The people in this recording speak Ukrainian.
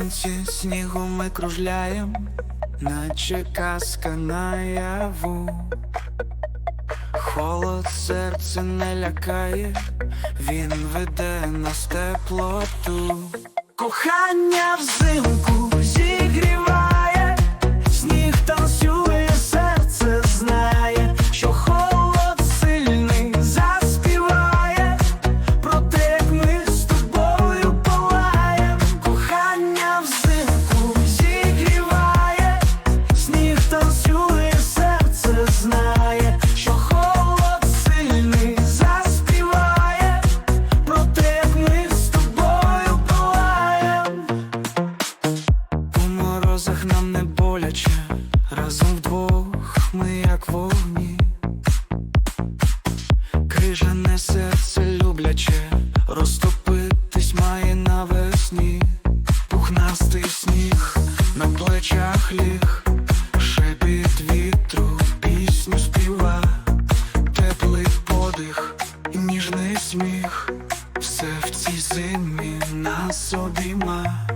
танці снігу ми кружляєм, наче казка наяву, холод серце не лякає, він веде нас теплоту, кохання взимку як нам не боляче, разом вдвох ми як вогні, крижане серце любляче, розтопитись має навесні, пухнастий сніг на плечах ліг, шепіт вітру, пісню співа, теплий подих і ніжний сміх, все в цій зимі нас обійма.